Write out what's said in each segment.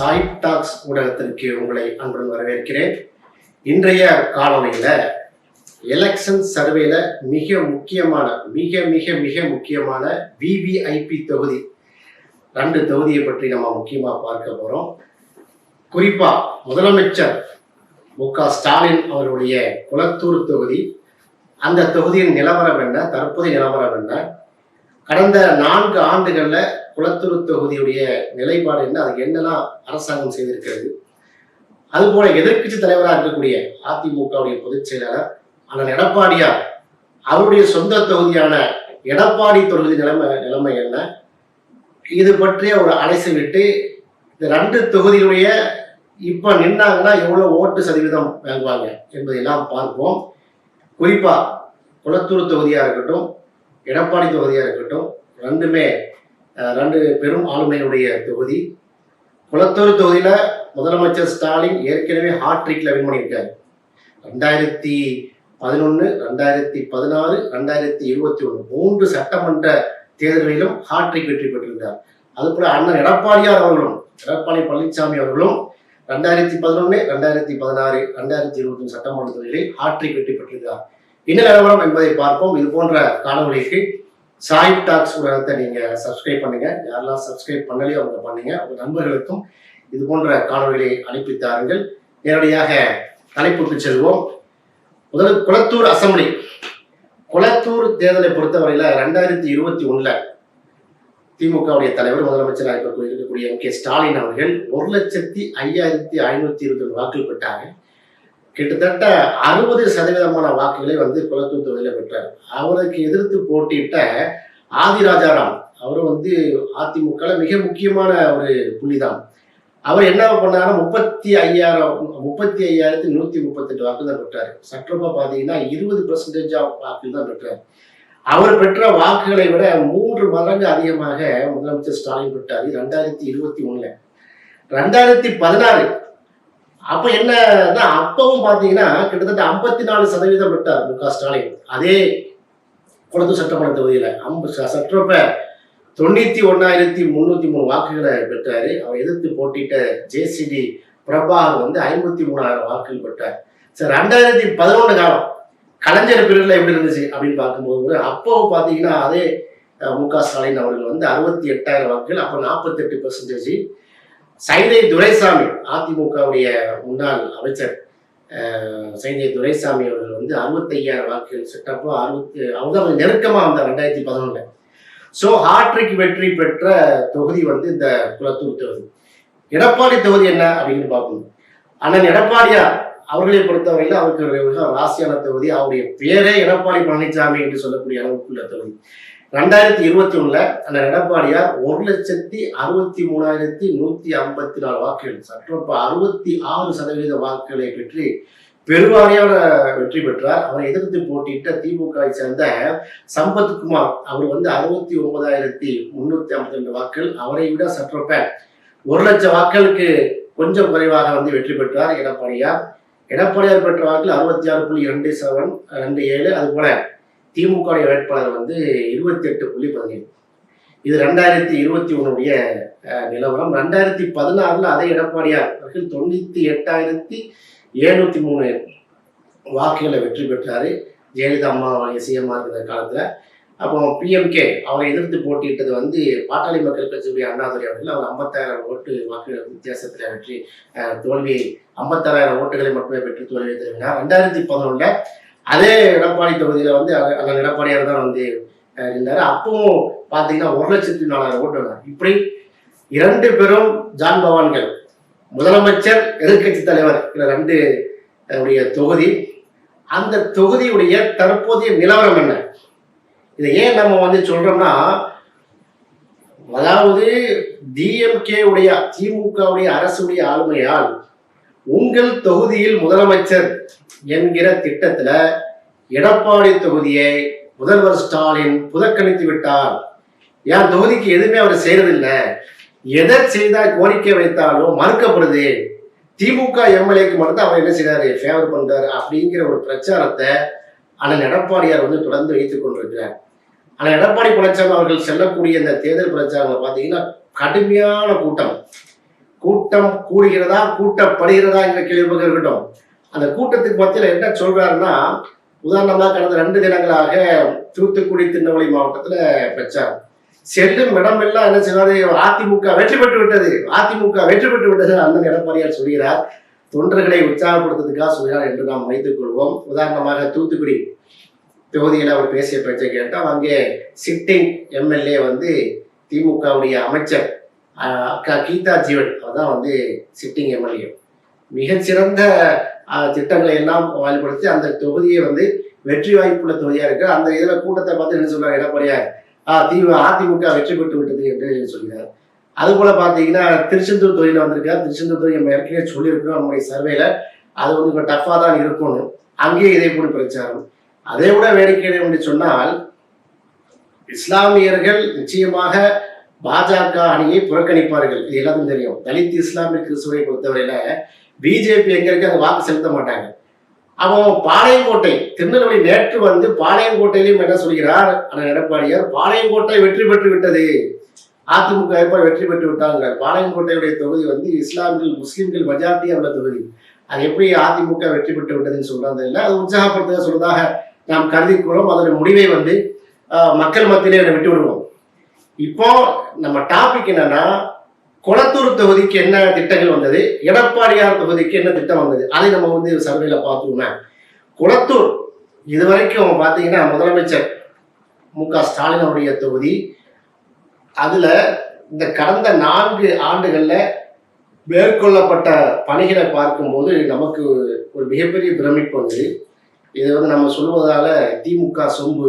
Sai tax ஊடகத்திற்கு உங்களை அன்புடன் வரவேற்கிறேன். இன்றைய காலநிலையில எலெக்ஷன் சர்வேல மிக முக்கியமான மிக மிக மிக முக்கியமான விவிஐபி தொகுதி ரெண்டு தொகுதியை பற்றி நம்ம முக்கியமா பார்க்க போறோம். குறிப்பா முதலமைச்சர் மு க ஸ்டாலின் அவருடைய குளத்தூர் தொகுதி அந்த தொகுதியின் நிலவரம் என்ன தற்போதைய நிலவரம் என்ன கடந்த நான்கு ஆண்டுகள்ல குளத்தூர் தொகுதியுடைய நிலைப்பாடு என்ன? அதுக்கு என்னெல்லாம் அரசாங்கம் செய்திருக்கிறது? அதுபோல எதிர்க்கட்சி தலைவராக இருக்கக்கூடிய அதிமுகவுடைய பொதுச் செயலாளர் அண்ணன் எடப்பாடியார் அவருடைய சொந்த தொகுதியான எடப்பாடி தொகுதி நிலைமை நிலைமை என்ன? இது பற்றிய ஒரு அலைசை விட்டு இந்த ரெண்டு தொகுதியுடைய இப்ப நின்னாங்கன்னா எவ்வளவு ஓட்டு சதவீதம் வாங்குவாங்க என்பதையெல்லாம் பார்ப்போம். குறிப்பா குளத்தூர் தொகுதியா இருக்கட்டும் எடப்பாடி தொகுதியாக இருக்கட்டும் ரெண்டுமே ரெண்டு பெரும் ஆளுமையினுடைய தொகுதி. குளத்தூர் தொகுதியில் முதலமைச்சர் ஸ்டாலின் ஏற்கனவே ஹாட்ரிக்கில் வின் பண்ணியிருக்காரு. ரெண்டாயிரத்தி பதினொன்று ரெண்டாயிரத்தி பதினாறு ரெண்டாயிரத்தி இருபத்தி ஒன்று மூன்று சட்டமன்ற தேர்தலிலும் ஹாட்ரிக் வெற்றி பெற்றிருந்தார். அதுபோல அண்ணன் எடப்பாடியார் அவர்களும் எடப்பாடி பழனிசாமி அவர்களும் ரெண்டாயிரத்தி பதினொன்று ரெண்டாயிரத்தி பதினாறு ரெண்டாயிரத்தி இருபத்தி ஒன்று சட்டமன்ற தேர்தலில் ஹாட்ரிக் வெற்றி பெற்றிருந்தார். என்ன நிலவரம் என்பதை பார்ப்போம். இது போன்ற காணொலிக்கு சாய் டாக்ஸ் உலகத்தை நீங்க சப்ஸ்கிரைப் பண்ணுங்க. யாரெல்லாம் சப்ஸ்கிரைப் பண்ணலையோ அவங்க பண்ணுங்க. உங்க நண்பர்களுக்கும் இது போன்ற காணொலிகளை அனுப்பி தாருங்கள். நேரடியாக தலைப்புக்கு செல்வோம். முதல் குளத்தூர் அசம்பிளி. குளத்தூர் தேர்தலை பொறுத்தவரையில ரெண்டாயிரத்தி இருபத்தி ஒண்ணுல திமுகவுடைய தலைவர் முதலமைச்சராக இருக்கக்கூடிய எம் கே ஸ்டாலின் அவர்கள் ஒரு லட்சத்தி ஐயாயிரத்தி ஐநூத்தி இருபது வாக்குகள் பெற்றாங்க. கிட்டத்தட்ட அறுபது சதவீதமான வாக்குகளை வந்து குளத்தூர் தொகுதியில பெற்றார். அவருக்கு எதிர்த்து போட்டியிட்ட ஆதிராஜாராம் அவர் வந்து அதிமுக மிக முக்கியமான ஒரு புள்ளிதான். அவர் என்ன பண்ணாருன்னா முப்பத்தி ஐயாயிரம் முப்பத்தி ஐயாயிரத்தி நூத்தி முப்பத்தெட்டு வாக்கு தான் பெற்றார். சற்றப்பா பாத்தீங்கன்னா இருபது பெர்சன்டேஜ் வாக்கு தான் பெற்றார். அவர் பெற்ற வாக்குகளை விட மூன்று மடங்கு அதிகமாக முதலமைச்சர் ஸ்டாலின் பெற்றார் ரெண்டாயிரத்தி இருபத்தி ஒண்ணுல. ரெண்டாயிரத்தி பதினாறு அப்ப என்னன்னா அப்பவும் பாத்தீங்கன்னா கிட்டத்தட்ட ஐம்பத்தி நாலு சதவீதம் பெற்றார் மு க ஸ்டாலின். அதே குளத்தூர் சட்டமன்ற தொகுதியில. அம்ப சற்றப்ப தொண்ணூத்தி ஒன்னாயிரத்தி முன்னூத்தி மூணு வாக்குகளை பெற்றாரு. அவர் எதிர்த்து போட்டியிட்ட ஜேசிடி பிரபாகர் வந்து ஐம்பத்தி மூணாயிரம் வாக்குகள் பெற்றார். சரி ரெண்டாயிரத்தி பதினொன்று காலம் கலைஞர் பீரியட்ல எப்படி இருந்துச்சு அப்படின்னு பார்க்கும்போது அப்பவும் பாத்தீங்கன்னா அதே மு க ஸ்டாலின் அவர்கள் வந்து அறுபத்தி எட்டாயிரம் வாக்குகள் அப்போ நாற்பத்தெட்டு பெர்சன்டேஜ் சைதை துரைசாமி அதிமுகவுடைய முன்னாள் அமைச்சர் சைதை துரைசாமி அவர்கள் வந்து அறுபத்தையாயிரம் வாக்குகள் செட்டப்போ அறுபத்தி அவங்க அவங்க கொஞ்சம் நெருக்கமா வந்தார் ரெண்டாயிரத்தி பதினொன்று ஸோ ஹாட்ரிக் வெற்றி பெற்ற தொகுதி வந்து இந்த குளத்தூர் தொகுதி. எடப்பாடி தொகுதி என்ன அப்படின்னு பார்க்கணும் அண்ணன் எடப்பாடியார் அவர்களை பொறுத்தவரையில் அவருக்கு மிக ராசியான தொகுதி. அவருடைய பேரே எடப்பாடி பழனிசாமி என்று சொல்லக்கூடிய அளவுக்குள்ள தொகுதி. ரெண்டாயிரத்தி இருபத்தி ஒண்ணுல அந்த எடப்பாடியார் ஒரு லட்சத்தி அறுபத்தி மூணாயிரத்தி நூத்தி ஐம்பத்தி நாலு வாக்குகள் சற்றொப்ப அறுபத்தி ஆறு சதவீத வாக்குகளை பெற்று பெருவாரியான வெற்றி பெற்றார். அவரை எதிர்த்து போட்டியிட்ட திமுகவை சேர்ந்த சம்பத்குமார் அவர் வந்து அறுபத்தி ஒன்பதாயிரத்தி முன்னூத்தி ஐம்பத்தி ரெண்டு வாக்குகள். அவரை விட சற்றொப்ப ஒரு லட்சம் வாக்களுக்கு கொஞ்சம் குறைவாக வந்து வெற்றி பெற்றார் எடப்பாடியார். எடப்பாடியார் பெற்ற வாக்கில் அறுபத்தி ஆறு புள்ளி ரெண்டு செவன் ரெண்டு ஏழு அது போல திமுக வேட்பாளர் வந்து இருபத்தி எட்டு புள்ளி பதினேழு. இது ரெண்டாயிரத்தி இருபத்தி ஒன்றுடைய நிலவரம். ரெண்டாயிரத்தி பதினாறுல அதே எடப்பாடியார் அவர்கள் தொண்ணூத்தி எட்டாயிரத்தி எழுநூத்தி மூணு வாக்குகளை வெற்றி பெற்றாரு. ஜெயலலிதா அம்மா சிஎம்மா இருக்கிற காலத்துல. அப்போ பிஎம்கே அவரை எதிர்த்து போட்டியிட்டது வந்து பாட்டாளி மக்கள் கட்சியுடைய அண்ணாதுரை அவர்கள். அவர் ஐம்பத்தாயிரம் ஓட்டு வாக்குகள் வித்தியாசத்தில் வெற்றி தோல்வியை தோல்வி ஐம்பத்தாறாயிரம் ஓட்டுகளை மட்டுமே பெற்று தோல்வியை தெரிவினார் ரெண்டாயிரத்தி பதினொன்றுல அதே எடப்பாடி தொகுதியில வந்து அண்ணன் எடப்பாடியார் தான் வந்து இருந்தார். அப்பவும் பார்த்தீங்கன்னா ஒரு லட்சத்தி நாலாயிரம் ஓட்டு வந்தார் இப்படி இரண்டு பெரும் ஜான் பவான்கள் முதலமைச்சர் எதிர்க்கட்சி தலைவர் இந்த ரெண்டு உடைய தொகுதி. அந்த தொகுதியுடைய தற்போதைய நிலவரம் என்ன? இதை ஏன் நம்ம வந்து சொல்றோம்னா அதாவது டிஎம்கே உடைய திமுகவுடைய அரசுடைய ஆளுமையால் உங்கள் தொகுதியில் முதலமைச்சர் என்கிற திட்டத்துல எடப்பாடி தொகுதியை முதல்வர் ஸ்டாலின் புதக்கணித்து விட்டார். என் தொகுதிக்கு எதுவுமே அவர் செய்யறதில்லை எதை செய்தால் கோரிக்கை வைத்தாலும் மறுக்கப்படுது. திமுக எம்எல்ஏக்கு மட்டும் அவர் என்ன செய்யறாரு ஃபேவர் பண்றாரு அப்படிங்கிற ஒரு பிரச்சாரத்தை அண்ணன் எடப்பாடியார் வந்து தொடர்ந்து வைத்துக் கொண்டிருக்கிறார். ஆனால் எடப்பாடி பழனிசாமி அவர்கள் செல்லக்கூடிய இந்த தேர்தல் பிரச்சாரங்களை பார்த்தீங்கன்னா கடுமையான கூட்டம். கூட்டம் கூடுகிறதா கூட்டப்படுகிறதா என்ற கேள்வி இருக்கட்டும் அந்த கூட்டத்துக்கு மத்தியில் என்ன சொல்றாருன்னா உதாரணமாக கடந்த ரெண்டு தினங்களாக தூத்துக்குடி திருநெல்வேலி மாவட்டத்தில் பிரச்சாரம். செல்லும் இடமெல்லாம் என்ன செய்வாரு? அதிமுக வெற்றி பெற்று விட்டது. அதிமுக வெற்றி பெற்று விட்டது. அண்ணன் எடப்பாடியார் சொல்கிறார் தொண்டர்களை உற்சாகப்படுத்துறதுக்காக சொல்கிறார் என்று நாம் வைத்துக் கொள்வோம். உதாரணமாக தூத்துக்குடி தொகுதியில் அவர் பேசிய பேச்சை கேட்டால் அங்கே சிட்டிங் எம்எல்ஏ வந்து திமுகவுடைய அமைச்சர் அக்கா கீதா ஜீவன் அதான் வந்து சிட்டிங் எம்எல்ஏ. மிகச்சிறந்த திட்டங்களை எல்லாம் வலுப்படுத்தி அந்த தொகுதியை வந்து வெற்றி வாய்ப்புள்ள தொகுதியா இருக்கு. அந்த இதுல கூட்டத்தை பார்த்து என்ன சொல்றாரு எடப்பாடியார் திமுக அதிமுக வெற்றி பெற்று விட்டது என்று சொல்கிறார். அது போல பாத்தீங்கன்னா திருச்செந்தூர் தொகுதியில வந்திருக்கார். திருச்செந்தூர் தொகுதி நம்ம ஏற்கனவே சொல்லியிருக்கிறோம் நம்முடைய சர்வேல. அது வந்து கொஞ்சம் டஃபா தான் இருக்கும்னு. அங்கேயே இதே போல பிரச்சாரம். அதை விட வேடிக்கை என்று சொன்னால் இஸ்லாமியர்கள் நிச்சயமாக பாஜக அணியை புறக்கணிப்பார்கள். இது எல்லாத்துக்கும் தெரியும். தலித் இஸ்லாமிய கிறிஸ்துவை பொறுத்தவரையில பிஜேபி எங்க இருக்கு அங்க வாக்கு செலுத்த மாட்டாங்க. அவன் பாளையங்கோட்டை திருநெல்வேலி நேற்று வந்து பாளையங்கோட்டையிலும் என்ன சொல்கிறார் அண்ணன் எடப்பாடியார் பாளையங்கோட்டை வெற்றி பெற்று விட்டது. அதிமுக ஏற்பாடு வெற்றி பெற்று விட்டாங்கிறார் பாளையங்கோட்டையுடைய தொகுதி வந்து இஸ்லாமியர்கள் முஸ்லிம்கள் மெஜாரிட்டியா உள்ள தொகுதி. அது எப்படி அதிமுக வெற்றி பெற்று விட்டதுன்னு சொல்றது இல்லை அது உற்சாகப்படுத்த சொல்றதாக நாம் கருதிக்கிறோம் அதோட முடிவை வந்து மக்கள் மத்தியிலே அதை விட்டு விடுவோம் இப்போ நம்ம டாபிக் என்னன்னா குளத்தூர் தொகுதிக்கு என்ன திட்டங்கள் வந்தது? எடப்பாடியார் தொகுதிக்கு என்ன திட்டம் வந்தது? அதை நம்ம வந்து சர்வேல பார்த்துருவோமே. குளத்தூர் இதுவரைக்கும் பார்த்தீங்கன்னா முதலமைச்சர் மு க ஸ்டாலின் அவருடைய தொகுதி. அதுல இந்த கடந்த நான்கு ஆண்டுகள்ல மேற்கொள்ளப்பட்ட பணிகளை பார்க்கும்போது நமக்கு ஒரு மிகப்பெரிய பிரமிப்பு வந்தது. இது வந்து நம்ம சொல்வதால திமுக சொம்பு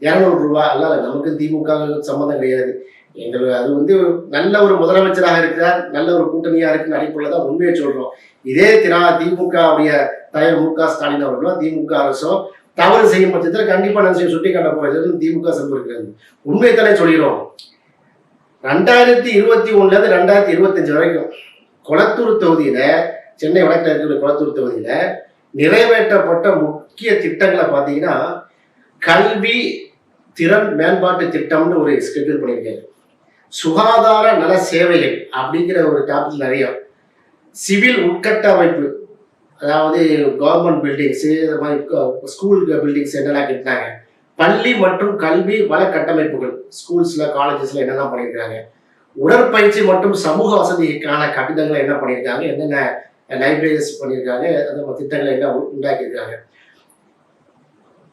இரநூறு ரூபா அல்ல நமக்கு திமுக சம்மந்தம் கிடையாது. எங்களுக்கு அது வந்து நல்ல ஒரு முதலமைச்சராக இருக்கிறார் நல்ல ஒரு கூட்டணியா இருக்குன்னு அடிப்படையில் தான் உண்மையை சொல்றோம். இதே திரா திமுக உடைய தலைவர் மு க ஸ்டாலின் அவர்களும் திமுக அரசும் தவறு செய்யும் பட்சத்தில் கண்டிப்பா நான் செய்ய சுட்டி காட்ட போறது திமுக செம்பு உண்மையத்தானே உண்மையை சொல்கிறோம் ரெண்டாயிரத்தி இருபத்தி ஒண்ணுல இருந்து ரெண்டாயிரத்தி இருபத்தஞ்சு வரைக்கும் கொளத்தூர் தொகுதியில சென்னை வடக்கில் இருக்கிற கொளத்தூர் தொகுதியில நிறைவேற்றப்பட்ட முக்கிய திட்டங்களை பார்த்தீங்கன்னா கல்வி திறன் மேம்பாட்டு திட்டம்னு ஒரு ஸ்கெட்யூல் பண்ணியிருக்காரு. சுகாதார நல சேவைகள் அப்படிங்கிற ஒரு டாபிக் நிறைய. சிவில் உட்கட்டமைப்பு அதாவது கவர்மெண்ட் பில்டிங்ஸு இது மாதிரி ஸ்கூல் பில்டிங்ஸ் என்னெல்லாம் கட்டினாங்க. பள்ளி மற்றும் கல்வி வள கட்டமைப்புகள் ஸ்கூல்ஸ்ல காலேஜஸ்ல என்னெல்லாம் பண்ணியிருக்காங்க. உடற்பயிற்சி மற்றும் சமூக வசதிக்கான கட்டிடங்களை என்ன பண்ணியிருக்காங்க என்னென்ன லைப்ரரிஸ் பண்ணியிருக்காங்க அந்த திட்டங்களை என்ன உ- உண்டாக்கியிருக்காங்க.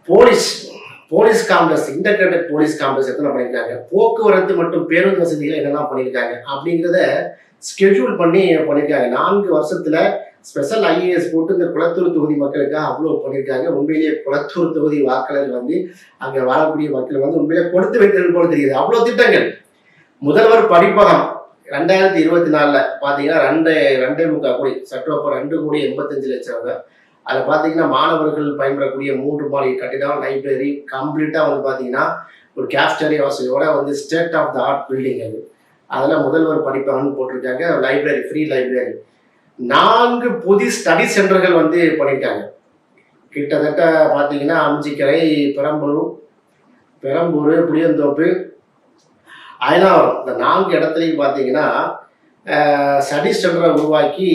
Police police complex integrated police complex எத்தனை பண்ணியிருக்காங்க? போக்குவரத்து மற்றும் பேருந்து வசதிகள் என்னெல்லாம் பண்ணியிருக்காங்க? அப்படிங்கிறத ஸ்கெட்யூல் பண்ணி பண்ணியிருக்காங்க. நான்கு வருஷத்தில் ஸ்பெஷல் ஐஏஎஸ் போட்டு இந்த குளத்தூர் தொகுதி மக்களுக்காக அவ்வளோ பண்ணியிருக்காங்க. உண்மையிலேயே குளத்தூர் தொகுதி வாக்காளர் வந்து அங்கே வாழக்கூடிய மக்கள் வந்து உண்மையிலே கொடுத்து வைத்தது போல தெரியுது. அவ்வளோ திட்டங்கள். முதல்வர் படிப்பகம் ரெண்டாயிரத்தி இருபத்தி நாலுல பார்த்தீங்கன்னா ரெண்டு ரெண்டே முக்கால் கோடி சற்றொப்ப ரெண்டு கோடி எண்பத்தஞ்சு லட்சம் அதில் பார்த்தீங்கன்னா மாணவர்கள் பயன்படக்கூடிய மூன்று மாடி கட்டிடம் லைப்ரரி கம்ப்ளீட்டாக வந்து பார்த்தீங்கன்னா ஒரு கேஸ்டரி வசதியோட வந்து state of the art building அது. அதில் முதல்வர் படிப்பாங்கன்னு போட்டிருக்காங்க. லைப்ரரி ஃப்ரீ லைப்ரரி நான்கு புது ஸ்டடி சென்டர்கள் வந்து பண்ணியிருக்காங்க. கிட்டத்தட்ட பார்த்தீங்கன்னா அம்ஜிக்கரை பெரம்பலூர் பெரம்பூர் புளியந்தோப்பு அயனாவரம். இந்த நான்கு இடத்துலையும் பார்த்தீங்கன்னா ஸ்டடி சென்டரை உருவாக்கி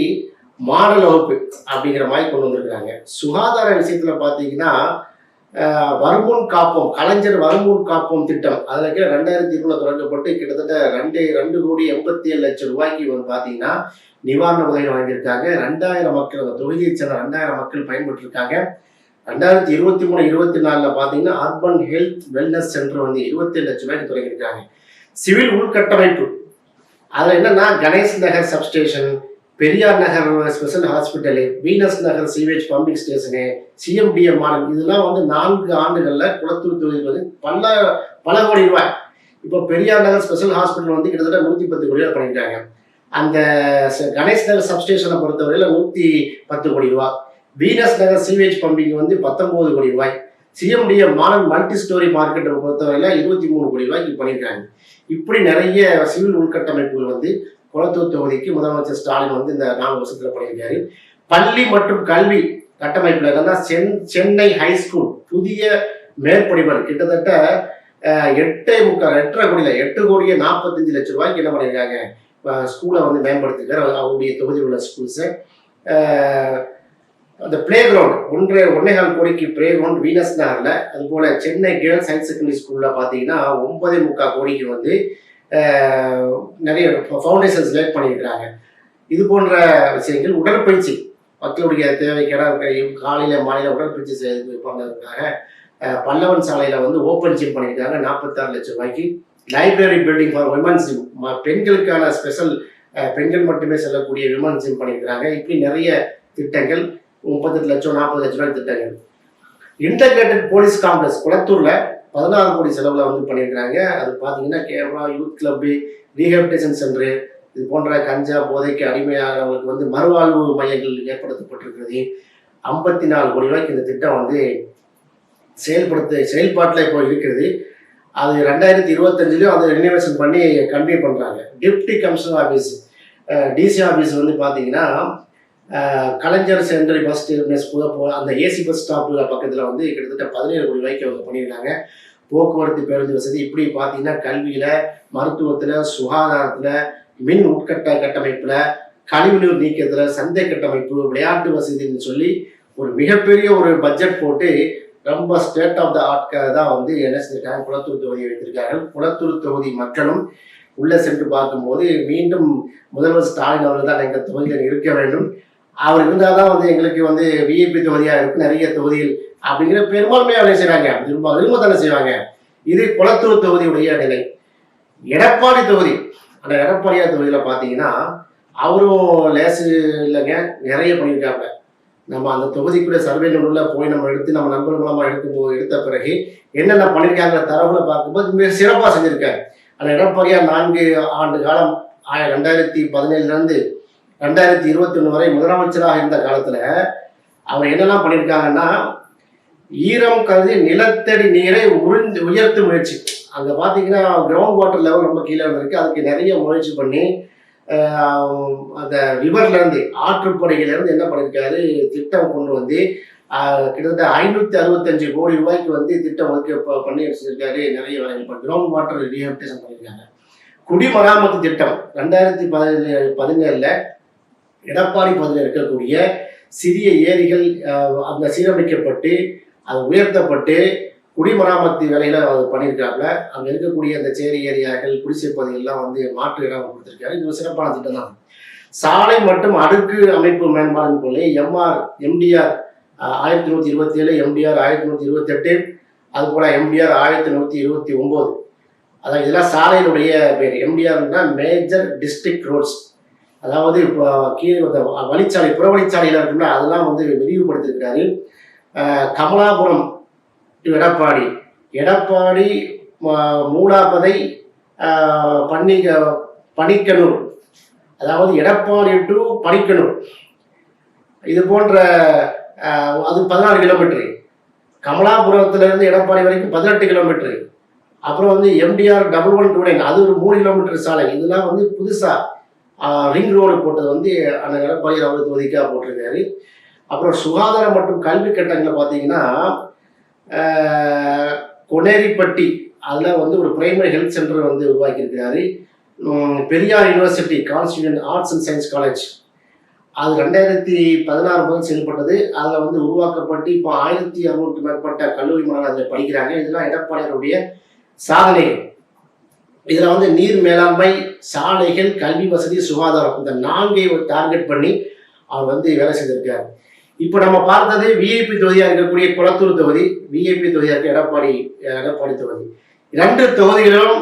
மாடல் வகுப்பு அப்படிங்கிற மாதிரி கொண்டு வந்திருக்காங்க சுகாதார விஷயத்துல பார்த்தீங்கன்னா வருமுன் காப்போம் கலைஞர் வருமுன் காப்போம் திட்டம். அதில் ரெண்டாயிரத்தி இருபதுல தொடங்கப்பட்டு கிட்டத்தட்ட ரெண்டு ரெண்டு கோடி எண்பத்தி ஏழு லட்சம் ரூபாய்க்கு வந்து பார்த்தீங்கன்னா நிவாரண உதவி வழங்கியிருக்காங்க. ரெண்டாயிரம் மக்கள் அந்த தொகுதியை சேர்ந்த ரெண்டாயிரம் மக்கள் பயன்பெற்றிருக்காங்க. ரெண்டாயிரத்தி இருபத்தி மூணு இருபத்தி நாலுல பார்த்தீங்கன்னா அர்பன் ஹெல்த் வெல்னஸ் சென்டர் வந்து இருபத்தி லட்சம் ரூபாய்க்கு தொடங்கியிருக்காங்க. சிவில் உள்கட்டமைப்பு. அதில் என்னன்னா Ganesh Nagar substation Periyar Nagar special hospital Venus Nagar sewage pumping station CMDM model இதெல்லாம் வந்து நான்கு ஆண்டுகளில் குளத்தூர் தொகுதியில் வந்து பல பல கோடி ரூபாய். இப்போ பெரியார் நகர் ஸ்பெஷல் ஹாஸ்பிட்டல் வந்து கிட்டத்தட்ட நூற்றி பத்து கோடி ரூபாய் பண்ணியிருக்காங்க. அந்த ச- கணேஷ் நகர் சப்ஸ்டேஷனை பொறுத்தவரையில் நூற்றி பத்து கோடி ரூபாய். வீனஸ் நகர் சீவேஜ் பம்பிங் வந்து பத்தொம்போது கோடி ரூபாய். சிஎம்டிஎம் மாடல் மல்டி ஸ்டோரி மார்க்கெட்டை பொறுத்தவரையில் இருபத்தி மூணு கோடி ரூபாய்க்கு பண்ணியிருக்காங்க. இப்படி நிறைய சிவில் உள்கட்டமைப்புகள் வந்து குளத்தூர் தொகுதிக்கு முதலமைச்சர் ஸ்டாலின் வந்து இந்த நாலு வருஷத்துல பண்ணியிருக்காரு பள்ளி மற்றும் கல்வி கட்டமைப்புல இருந்தால் சென் சென்னை ஹைஸ்கூல் புதிய மேற்படிவர் கிட்டத்தட்ட எட்டே முக்கால் எட்டரை கோடியில எட்டு கோடியே நாற்பத்தஞ்சு லட்சம் ரூபாய்க்கு என்ன பண்ணியிருக்காங்க. ஸ்கூலை வந்து மேம்படுத்திருக்காரு. அவருடைய தொகுதியில் உள்ள ஸ்கூல்ஸை அந்த பிளே கிரவுண்ட் ஒன்றே ஒன்னேகால் கோடிக்கு பிளே கிரவுண்ட் வீனஸ் நகரில். அதுபோல் சென்னை கேர்ள்ஸ் ஹையர் செகண்டரி ஸ்கூலில் பார்த்தீங்கன்னா ஒன்பதே முக்கால் கோடிக்கு வந்து நிறைய ஃபவுண்டேஷன்ஸ் லேட் பண்ணியிருக்கிறாங்க. இது போன்ற விஷயங்கள் உடற்பயிற்சி. மக்களுடைய தேவைக்கான காலையில் மாலையில் உடற்பயிற்சி செய்து பண்ணுறதுக்காக பல்லவன் சாலையில் வந்து ஓப்பன் ஜிம் பண்ணியிருக்காங்க. நாற்பத்தாறு லட்சம் ரூபாய்க்கு. Library building for women's gym பெண்களுக்கான ஸ்பெஷல் பெண்கள் மட்டுமே செல்லக்கூடிய விமன்ஸ் ஜிம் பண்ணியிருக்கிறாங்க. இப்படி நிறைய திட்டங்கள். முப்பத்தெட்டு லட்சம் நாற்பது லட்சம் ரூபாய் திட்டங்கள். இன்டகிரேட்டட் போலீஸ் காம்ப்ளெக்ஸ் குளத்தூரில் பதினாறு கோடி செலவில் வந்து பண்ணியிருக்கிறாங்க அது பார்த்தீங்கன்னா Kerala youth club rehabilitation centre இது போன்ற கஞ்சா போதைக்கு அடிமையாகிறவங்களுக்கு வந்து மறுவாழ்வு மையங்கள் ஏற்படுத்தப்பட்டிருக்கிறது ஐம்பத்தி நாலு கோடி ரூபாய்க்கு இந்த திட்டம் வந்து செயல்படுத்த செயல்பாட்டில் இப்போ இருக்கிறது. அது ரெண்டாயிரத்தி இருபத்தஞ்சிலையும் அதை ரெனிவேஷன் பண்ணி கன்வே பண்ணுறாங்க deputy commissioner office DC office வந்து பார்த்தீங்கன்னா கலைஞர் சென்ட்ரல் பஸ் டெர்மினஸ் போ- அந்த ஏசி பஸ் ஸ்டாப்பில் பக்கத்தில் வந்து கிட்டத்தட்ட பதினேழு கோடி ரூபாய்க்கு அவங்க பண்ணியிருக்காங்க. போக்குவரத்து பேருந்து வசதி இப்படி பார்த்தீங்கன்னா கல்வியில் மருத்துவத்தில் சுகாதாரத்தில் மின் உட்கட்ட கட்டமைப்பில் கழிவுநீர் நீக்கத்தில் சந்தை கட்டமைப்பு விளையாட்டு வசதின்னு சொல்லி ஒரு மிகப்பெரிய ஒரு பட்ஜெட் போட்டு ரொம்ப ஸ்டேட் ஆஃப் த ஆர்ட் தான் வந்து என்ன செஞ்சிருக்காங்க குளத்தூர் தொகுதியை வைத்திருக்கார்கள். குளத்தூர் தொகுதி மக்களும் உள்ளே சென்று பார்க்கும்போது மீண்டும் முதல்வர் ஸ்டாலின் அவர்கள் தான் எங்கள் தொகுதியில் இருக்க வேண்டும். அவர் இருந்தால் தான் வந்து எங்களுக்கு வந்து விஐபி தொகுதியாக இருக்கு நிறைய தொகுதிகள் அப்படிங்கிற பெரும்பான்மையாக வேலை செய்கிறாங்க விரும்ப விரும்ப தானே செய்வாங்க. இது குளத்தூர் தொகுதியுடைய நிலை. எடப்பாடி தொகுதி. அந்த எடப்பாடியார் தொகுதியில் பார்த்தீங்கன்னா அவரும் லேசு இல்லைங்க நிறைய பண்ணியிருக்காங்க. நம்ம அந்த தொகுதிக்குள்ள சர்வே நூலில் போய் நம்ம எடுத்து நம்ம நண்பர் மூலமாக எடுக்கும் போது எடுத்த பிறகு என்னென்ன பண்ணியிருக்காங்க தரவுல பார்க்கும்போது மிக சிறப்பாக செஞ்சிருக்காரு. அந்த எடப்பாடியார் நான்கு ஆண்டு காலம் ஆயிரம் ரெண்டாயிரத்தி பதினேழுலேருந்து ரெண்டாயிரத்தி இருபத்தி ஒன்று வரை முதலமைச்சராக இருந்த காலத்தில் அவர் என்னெல்லாம் பண்ணியிருக்காங்கன்னா ஈரம் கருதி நிலத்தடி நீரை உறிஞ்சு உயர்த்தும் முயற்சி. அங்கே பார்த்தீங்கன்னா கிரவுண்ட் வாட்டர் லெவல் ரொம்ப கீழே இருந்திருக்கு அதுக்கு நிறைய முயற்சி பண்ணி அந்த ரிவர்லேருந்து ஆற்றுப்படையிலேருந்து என்ன பண்ணியிருக்காரு திட்டம் கொண்டு வந்து கிட்டத்தட்ட ஐநூற்றி அறுபத்தஞ்சு கோடி ரூபாய்க்கு வந்து திட்டம் வந்து பண்ணி வச்சிருக்காரு. நிறைய வேலைகள் இப்போ கிரவுண்ட் வாட்டர் ரீஹபிலிட்டேஷன் பண்ணியிருக்காங்க. குடிமராமத்து திட்டம் ரெண்டாயிரத்தி பதினேழு பதினேழில் எடப்பாடி பகுதியில் இருக்கக்கூடிய சிறிய ஏரிகள் அங்கே சீரமைக்கப்பட்டு அது உயர்த்தப்பட்டு குடிமராமத்து வேலையில அவர் பண்ணியிருக்காப்புல. அங்கே இருக்கக்கூடிய அந்த சேரி ஏரியாக்கள் குடிசை பகுதிகள்லாம் வந்து மாற்று இடம் கொடுத்துருக்காரு. இது ஒரு சிறப்பான திட்டம் தான் சாலை மற்றும் அடுக்கு அமைப்பு மேம்பாடு போல எம்ஆர் எம்டிஆர் ஆயிரத்தி நூற்றி இருபத்தி ஏழு எம்டிஆர் ஆயிரத்தி நூற்றி இருபத்தெட்டு அது போல் எம்டிஆர் ஆயிரத்தி நூற்றி இருபத்தி ஒம்பது. அதான் இதெல்லாம் சாலையினுடைய பேர். எம்டிஆர்னா மேஜர் டிஸ்ட்ரிக்ட் ரோட்ஸ் அதாவது இப்போ கீழே இந்த வழிச்சாலை புறவழிச்சாலையில் இருக்குல்ல அதெல்லாம் வந்து விரிவுபடுத்தியிருக்காரு கமலாபுரம் எடப்பாடி. எடப்பாடி ம- பன்னிக பணிக்கனூர் அதாவது எடப்பாடி டு பணிக்கனூர் இது போன்ற அது பதினாறு கிலோமீட்ரு கமலாபுரத்திலிருந்து எடப்பாடி வரைக்கும் பதினெட்டு கிலோமீட்ரு அப்புறம் வந்து MTR double one two nine அது ஒரு மூணு கிலோமீட்டர் சாலை. இதெல்லாம் வந்து புதுசாக ரிங் ரோடு போட்டது வந்து அந்த எடப்பாடி அவர் தொகுதிக்காக போட்டிருக்காரு. அப்புறம் சுகாதாரம் மற்றும் கல்வி கட்டங்களை பார்த்தீங்கன்னா கொனேரிப்பட்டி அதில் வந்து ஒரு பிரைமரி ஹெல்த் சென்டர் வந்து உருவாக்கியிருக்கிறாரு. Periyar university constituent arts and science college அது ரெண்டாயிரத்தி பதினாறு முதல் செயல்பட்டது. அதில் வந்து உருவாக்கப்பட்டு இப்போ ஆயிரத்தி அறுநூறுக்கு மேற்பட்ட கல்லூரி மாணவர்கள் அதில் படிக்கிறாங்க. இதெல்லாம் எடப்பாடியாருடைய சாதனைகள். இதில் வந்து நீர் மேலாண்மை சாலைகள் கல்வி வசதி சுகாதாரம் இந்த நான்கை டார்கெட் பண்ணி அவர் வந்து வேலை செய்திருக்கார். இப்போ நம்ம பார்த்தது விஐபி தொகுதியாக இருக்கக்கூடிய குளத்தூர் தொகுதி விஐபி தொகுதியாக இருக்க எடப்பாடி எடப்பாடி தொகுதி. இரண்டு தொகுதிகளிலும்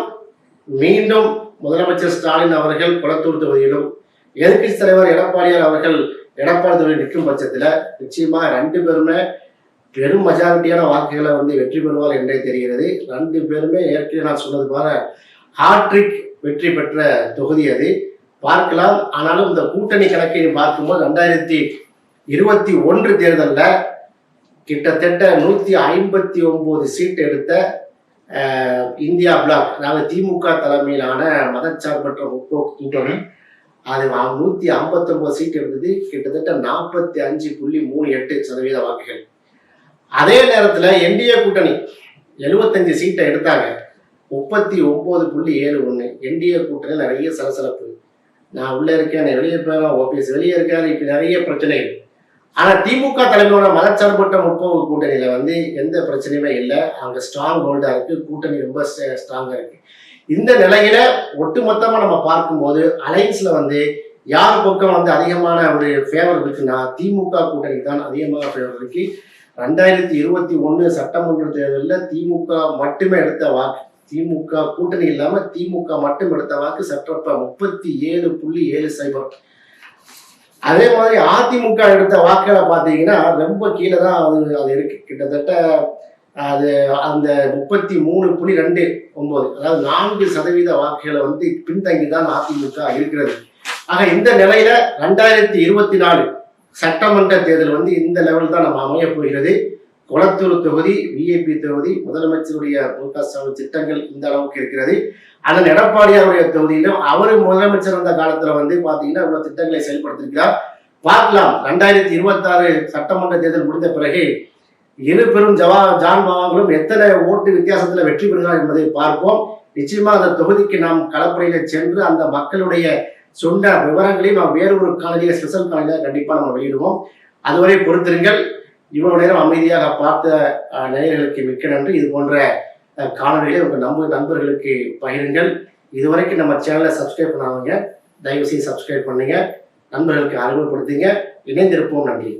மீண்டும் முதலமைச்சர் ஸ்டாலின் அவர்கள் குளத்தூர் தொகுதியிலும் எதிர்கட்சி தலைவர் எடப்பாடியார் அவர்கள் எடப்பாடி தொகுதியில் நிற்கும் பட்சத்தில் நிச்சயமாக ரெண்டு பேருமே பெரும் மெஜாரிட்டியான வாக்குகளை வந்து வெற்றி பெறுவார் என்றே தெரிகிறது. ரெண்டு பேருமே ஏற்கனவே நான் சொன்னது போல ஹாட்ரிக் வெற்றி பெற்ற தொகுதி அது. பார்க்கலாம். ஆனாலும் இந்த கூட்டணி கணக்கை பார்க்கும்போது ரெண்டாயிரத்தி இருபத்தி ஒன்று தேர்தலில் கிட்டத்தட்ட நூற்றி ஐம்பத்தி ஒம்பது சீட் எடுத்த இந்தியா பிளாக் அதாவது திமுக தலைமையிலான மதச்சார்பற்ற முற்போக்கு கூட்டணி. அது நூற்றி ஐம்பத்தொம்பது சீட் எடுத்தது. கிட்டத்தட்ட நாற்பத்தி அஞ்சு புள்ளி மூணு எட்டு சதவீத வாக்குகள். அதே நேரத்தில் என்டிஏ கூட்டணி எழுபத்தஞ்சு சீட்டை எடுத்தாங்க. முப்பத்தி ஒம்பது புள்ளி ஏழு ஒன்று என்டிஏ கூட்டணி நிறைய சலசலப்பு. நான் உள்ளே இருக்கேன் நான் வெளியே போறேன் ஓபிஎஸ் வெளியே இருக்கேன் இப்போ நிறைய பிரச்சனைகள். ஆனால் திமுக தலைமையோட மதச்சார்பற்ற முற்போக்கு கூட்டணியில் வந்து எந்த பிரச்சனையுமே இல்லை. அங்கே ஸ்ட்ராங் ஹோல்டாக இருக்குது கூட்டணி ரொம்ப ஸ்ட்ராங்காக இருக்குது இந்த நிலையில ஒட்டுமொத்தமாக நம்ம பார்க்கும்போது அலைன்ஸில் வந்து யார் பக்கம் வந்து அதிகமான ஒரு ஃபேவர் இருக்குன்னா திமுக கூட்டணி தான் அதிகமாக ஃபேவர் இருக்கு. ரெண்டாயிரத்தி இருபத்தி ஒன்று சட்டமன்ற தேர்தலில் திமுக மட்டுமே எடுத்த வாக்கு. திமுக கூட்டணி இல்லாம திமுக மட்டும் எடுத்த வாக்கு சற்றப்ப முப்பத்தி ஏழு புள்ளி ஏழு சைபர். அதே மாதிரி அதிமுக எடுத்த வாக்களை பார்த்தீங்கன்னா ரொம்ப கீழே தான் அது அது இருக்கு. கிட்டத்தட்ட அது அந்த முப்பத்தி மூணு புள்ளி ரெண்டு ஒன்பது அதாவது நான்கு சதவீத வாக்குகளை வந்து பின்தங்கி தான் அதிமுக இருக்கிறது. ஆக இந்த நிலையில ரெண்டாயிரத்தி இருபத்தி நாலு சட்டமன்ற தேர்தல் வந்து இந்த லெவல் தான் நம்ம அமைய போகிறது. குளத்தூர் தொகுதி விஐபி தொகுதி முதலமைச்சருடைய மு க ஸ்டாலின் திட்டங்கள் இந்த அளவுக்கு இருக்கிறது. அதன் எடப்பாடியாருடைய தொகுதியிலும் அவர் முதலமைச்சர் வந்த காலத்துல வந்து பாத்தீங்கன்னா இவ்வளோ திட்டங்களை செயல்படுத்திருக்கிறார். பார்க்கலாம். ரெண்டாயிரத்தி இருபத்தாறு சட்டமன்ற தேர்தல் முடிந்த பிறகு இரு பெரும் ஜவா ஜான் பாவாங்களும் எத்தனை ஓட்டு வித்தியாசத்துல வெற்றி பெறுகிறார் என்பதை பார்ப்போம். நிச்சயமா அந்த தொகுதிக்கு நாம் களப்படையில சென்று அந்த மக்களுடைய சொன்ன விவரங்களையும் நாம் வேறு ஒரு காலையில ஸ்பெஷல் காலையில கண்டிப்பா நம்ம வெளியிடுவோம். அதுவரை பொறுத்திருங்கள். இவ்வளவு நேரம் அமைதியாக பார்த்த நேயர்களுக்கு மிக்க நன்றி. இது போன்ற காணொலிகளை காணொளிகளை உங்கள் நம்ப நண்பர்களுக்கு பகிருங்கள். இதுவரைக்கும் நம்ம சேனலை சப்ஸ்கிரைப் பண்ணாதவங்க தயவு செய்து சப்ஸ்கிரைப் பண்ணுங்க. நண்பர்களுக்கு அறிமுகப்படுத்துங்க. இணைந்திருப்போம். நன்றி.